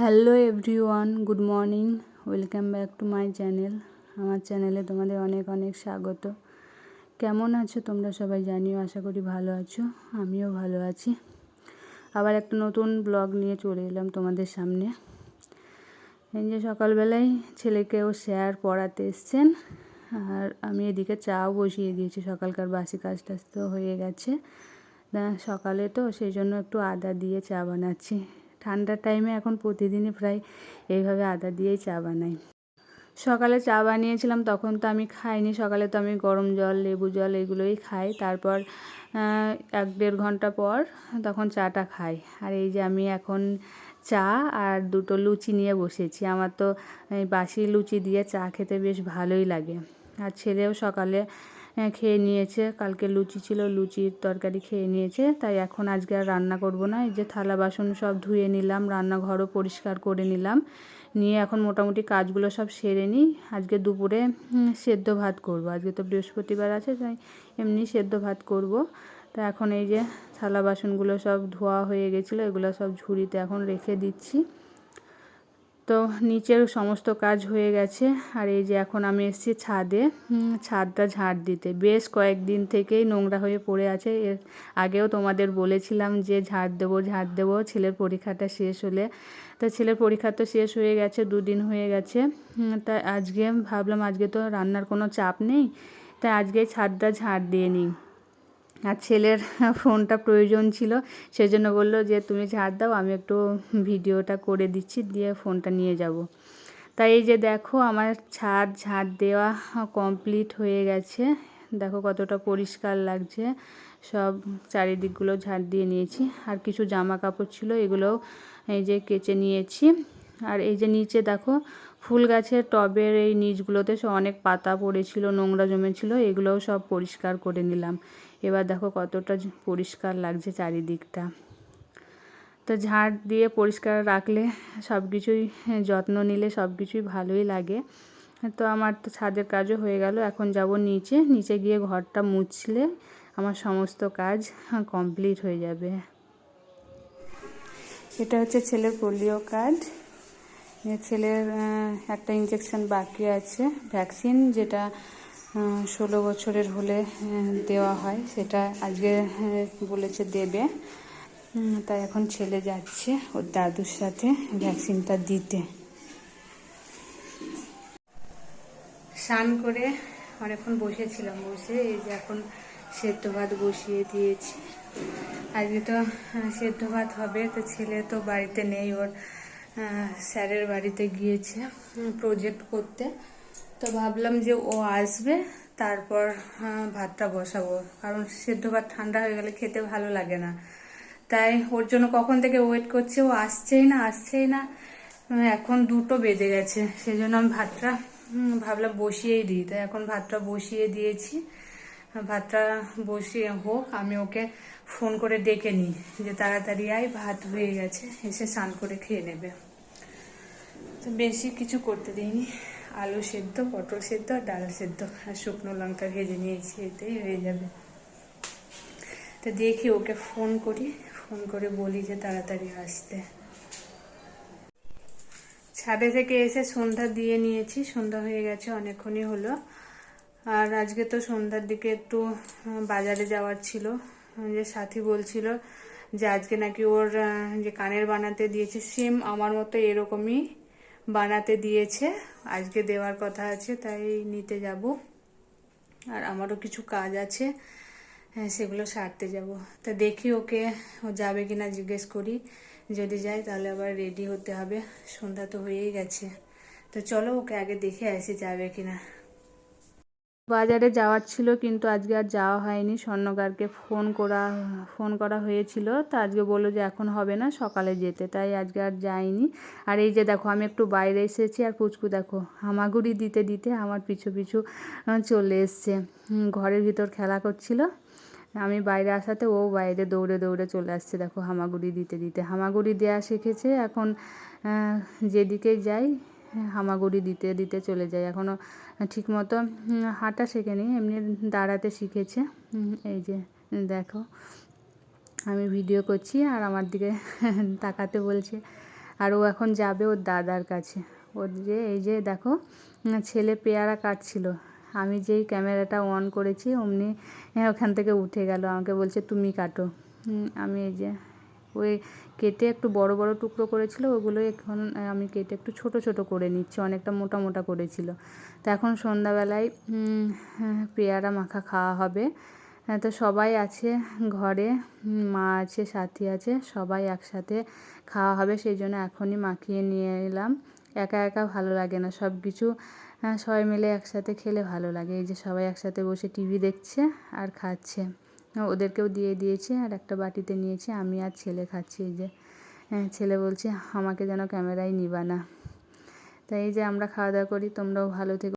Hello everyone, good morning, welcome back to my channel. আমার চ্যানেলে তোমাদের অনেক অনেক স্বাগত। কেমন আছো তোমরা সবাই জানিও, আশা করি ভালো আছো, আমিও ভালো আছি। আবার একটা নতুন ব্লগ নিয়ে চলে এলাম তোমাদের সামনে। এই যে সকালবেলায় ছেলেকেও স্যার পড়াতে এসছেন, আর আমি এদিকে চাও বসিয়ে দিয়েছি। সকালকার বাসি কাজ টাজ তো হয়ে গেছে। সকালে তো সেই জন্য একটু আদা দিয়ে চা বানাচ্ছি। ঠান্ডার টাইমে এখন প্রতিদিনই প্রায় এইভাবে আদা দিয়েই চা বানাই। সকালে চা বানিয়েছিলাম, তখন তো আমি খাইনি। সকালে তো আমি গরম জল, লেবু জল এগুলোই খাই। তারপর এক দেড় ঘণ্টা পর তখন চাটা খাই। আর এই যে আমি এখন চা আর দুটো লুচি নিয়ে বসেছি। আমার তো বাসি লুচি দিয়ে চা খেতে বেশ ভালোই লাগে। আর ছেলেও সকালে খেয়ে নিয়েছে। কালকে লুচি ছিল, লুচির তরকারি খেয়ে নিয়েছে। তাই এখন আজকে আর রান্না করব না। এই যে থালা বাসন সব ধুয়ে নিলাম, রান্নাঘরও পরিষ্কার করে নিলাম। নিয়ে এখন মোটামুটি কাজগুলো সব সেরে নিই। আজকে দুপুরে সেদ্ধ ভাত করব। আজকে তো বৃহস্পতিবার আছে, তাই এমনি সেদ্ধ ভাত করব। তা এখন এই যে থালা বাসনগুলো সব ধোয়া হয়ে গেছিল, এগুলো সব ঝুড়িতে এখন রেখে দিচ্ছি। তো নিচের সমস্ত কাজ হয়ে গেছে। আর এই যে এখন আমি এসেছি ছাদে। ছাদটা ঝাড় দিতে। বেশ কয়েকদিন থেকেই নোংরা হয়ে পড়ে আছে। এর আগেও তোমাদের বলেছিলাম যে ঝাড় দেবো ঝাড় দেবো, ছেলের পরীক্ষাটা শেষ হলে। তা ছেলের পরীক্ষা তো শেষ হয়ে গেছে, দুদিন হয়ে গেছে। তা আজকে ভাবলাম, আজকে তো রান্নার কোনো চাপ নেই। তাই আজকে ছাদটা ঝাড় দিয়ে নিই। আর ছেলের ফোনটা প্রয়োজন ছিল, সেজন্য বলল যে, তুমি ঝাড় দাও, আমি একটু ভিডিওটা করে দিচ্ছি, দিয়ে ফোনটা নিয়ে যাব। তাই এই যে দেখো, আমার ছাদ, ঝাড় দেওয়া কমপ্লিট হয়ে গেছে। দেখো কতটা পরিষ্কার লাগছে। সব চারিদিকগুলো ঝাড় দিয়ে নিয়েছি। আর কিছু জামা কাপড় ছিল, এগুলোও এই যে কেচে নিয়েছি। আর এই যে নিচে দেখো, ফুল গাছের টবের এই নিচগুলোতে সব অনেক পাতা পড়েছিল, নোংরা জমেছিল, এগুলোও সব পরিষ্কার করে নিলাম। এবার দেখো কতটা পরিষ্কার লাগছে চারিদিকটা। তো ঝাড় দিয়ে পরিষ্কার রাখলে সব কিছুই যত্ন নিলে সব কিছুই ভালোই লাগে। তো আমার তো ছাদের কাজও হয়ে গেল, এখন যাব নিচে। নিচে গিয়ে ঘরটা মুছলে আমার সমস্ত কাজ কমপ্লিট হয়ে যাবে। এটা হচ্ছে ছেলের পোলিও কার্ড। ছেলের একটা ইঞ্জেকশন বাকি আছে, ভ্যাকসিন যেটা ষোলো বছরের হলে দেওয়া হয়। সেটা আজকে বলেছে দেবে। তাই এখন ছেলে যাচ্ছে ওর দাদুর সাথে ভ্যাকসিনটা দিতে। স্নান করে অনেকক্ষণ বসেছিলাম বসে, এই যে এখন সেদ্ধ ভাত বসিয়ে দিয়েছি। আজকে তো সেদ্ধ ভাত হবে, তো ছেলে তো বাড়িতে নেই, ওর স্যারের বাড়িতে গিয়েছে প্রজেক্ট করতে। তো ভাবলাম যে ও আসবে, তারপর ভাতটা বসাবো। কারণ সেদ্ধ ভাত ঠান্ডা হয়ে গেলে খেতে ভালো লাগে না। তাই ওর জন্য কখন থেকে ওয়েট করছে, ও আসছেই না আসছেই না। এখন দুটো বেজে গেছে সেই জন্য আমি ভাতটা ভাবলাম বসিয়েই দিই। তাই এখন ভাতটা বসিয়ে দিয়েছি। ভাতটা বসিয়ে হোক, আমি ওকে ফোন করে ডেকে নিই যে তাড়াতাড়ি আয়, ভাত হয়ে গেছে, এসে স্নান করে খেয়ে নেবে। তো বেশি কিছু করতে দিইনি। আলু সেদ্ধ, পটল সেদ্ধ আর ডাল সেদ্ধ। আর শুকনো লঙ্কা ভেজে নিয়েছি, এতেই হয়ে যাবে। তো দেখি ওকে ফোন করি। ফোন করে বলি যে তাড়াতাড়ি আসতে। ছাদে থেকে এসে সন্ধ্যা দিয়ে নিয়েছি। সন্ধ্যা হয়ে গেছে, অনেকক্ষণই হলো। আর আজকে তো সন্ধ্যার দিকে একটু বাজারে যাওয়ার ছিল। যে সাথী বলছিল যে আজকে নাকি ওর যে কানের বানাতে দিয়েছে, সেম আমার মতো এরকমই বানাতে দিয়েছে। আজকে দেওয়ার কথা আছে, তাই নিতে যাব। আর আমারও কিছু কাজ আছে হ্যাঁ সেগুলো সারতে যাব। তা দেখি ওকে, ও যাবে কি না জিজ্ঞেস করি। যদি যায় তাহলে আবার রেডি হতে হবে। সন্ধ্যা তো হয়েই গেছে। তো চলো ওকে আগে দেখে আসি যাবে কিনা। বাজারে যাওয়ার ছিল কিন্তু আজকে আর যাওয়া হয়নি। স্বর্ণকারকে ফোন করা ফোন করা হয়েছিল। তা আজকে বলল যে এখন হবে না, সকালে যেতে। তাই আজকে আর যাইনি আর এই যে দেখো, আমি একটু বাইরে এসেছি আর পুচকু দেখো, হামাগুড়ি দিতে দিতে আমার পিছু পিছু চলে এসছে। ঘরের ভিতর খেলা করছিল। আমি বাইরে আসাতে ও বাইরে দৌড়ে দৌড়ে চলে আসছে। দেখো, হামাগুড়ি দিতে দিতে। হামাগুড়ি দেওয়া শিখেছে। এখন যেদিকে যাই হামাগুড়ি দিতে দিতে চলে যায়। এখনও ঠিক মতো হাঁটা শেখেনি, এমনি দাঁড়াতে শিখেছে। এই যে, দেখো, আমি ভিডিও করছি আর আমার দিকে তাকাতে বলছে। আর ও এখন যাবে ওর দাদার কাছে। ওর যে, এই যে, দেখো, ছেলে পেয়ারা কাটছিল। আমি যেই ক্যামেরাটা অন করেছি, অমনি ওখান থেকে উঠে গেল। আমাকে বলছে, তুমি কাটো। আমি এই যে ওই কেটে একটু বড় বড় টুকরো করেছিল, ওগুলো এখন আমি কেটে একটু ছোট ছোট করে নিচ্ছি, অনেকটা মোটা মোটা করেছিল। তো এখন সন্ধ্যাবেলায় পেয়ারা মাখা খাওয়া হবে। হ্যাঁ তো সবাই আছে ঘরে মা আছে, সাথী আছে, সবাই একসাথে খাওয়া হবে, সেই জন্য এখনই মাখিয়ে নিয়ে এলাম। একা একা ভালো লাগে না, সব কিছু সবাই মিলে একসাথে খেলে ভালো লাগে। এই যে সবাই একসাথে বসে টিভি দেখছে আর খাচ্ছে। ওদেরকেও দিয়ে দিয়েছি আর একটা বাটিতে নিয়েছি, আমি আর ছেলে খাচ্ছি এই যে। ছেলে বলছে, আমাকে যেন ক্যামেরায় নিবা না। তাই এই যে আমরা খাওয়া দাওয়া করি, তোমরাও ভালো থেকো।